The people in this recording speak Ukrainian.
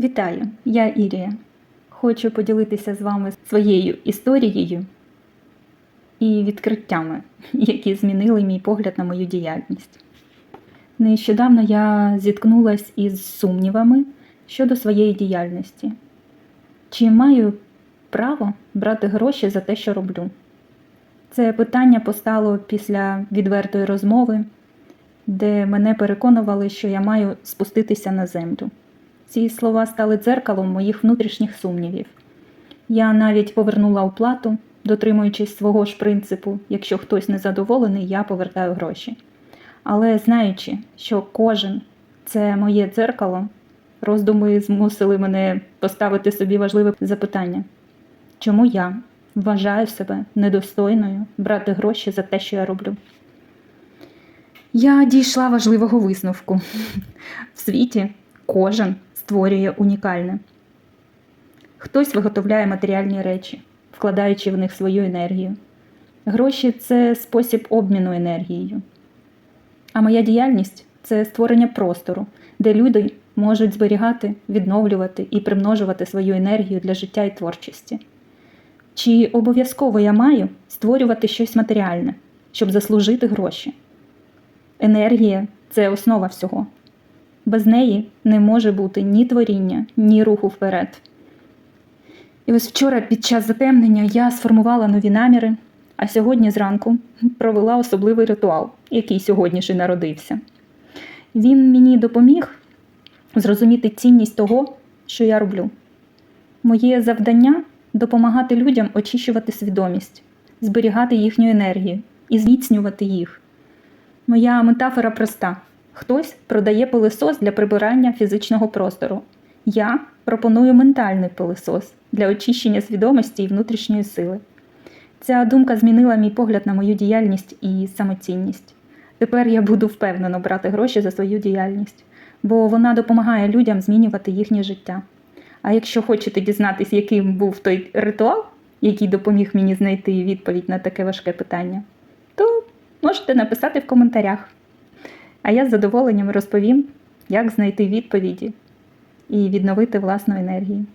Вітаю, я Ірія. Хочу поділитися з вами своєю історією і відкриттями, які змінили мій погляд на мою діяльність. Нещодавно я зіткнулася із сумнівами щодо своєї діяльності. Чи маю право брати гроші за те, що роблю? Це питання постало після відвертої розмови, де мене переконували, що я маю спуститися на землю. Ці слова стали дзеркалом моїх внутрішніх сумнівів. Я навіть повернула оплату, дотримуючись свого ж принципу, якщо хтось незадоволений, я повертаю гроші. Але знаючи, що кожен це моє дзеркало, роздуми змусили мене поставити собі важливе запитання: чому я вважаю себе недостойною брати гроші за те, що я роблю? Я дійшла важливого висновку. В світі кожен створює унікальне. Хтось виготовляє матеріальні речі, вкладаючи в них свою енергію. Гроші це спосіб обміну енергією. А моя діяльність це створення простору, де люди можуть зберігати, відновлювати і примножувати свою енергію для життя і творчості. Чи обов'язково я маю створювати щось матеріальне, щоб заслужити гроші? Енергія це основа всього. Без неї не може бути ні творіння, ні руху вперед. І ось вчора під час затемнення я сформувала нові наміри, а сьогодні зранку провела особливий ритуал, який сьогодні ж і народився. Він мені допоміг зрозуміти цінність того, що я роблю. Моє завдання допомагати людям очищувати свідомість, зберігати їхню енергію і зміцнювати їх. Моя метафора проста: хтось продає пилисос для прибирання фізичного простору. Я пропоную ментальний пилисос для очищення свідомості і внутрішньої сили. Ця думка змінила мій погляд на мою діяльність і самоцінність. Тепер я буду впевнено брати гроші за свою діяльність, бо вона допомагає людям змінювати їхнє життя. А якщо хочете дізнатися, яким був той ритуал, який допоміг мені знайти відповідь на таке важке питання, то можете написати в коментарях. А я з задоволенням розповім, як знайти відповіді і відновити власну енергію.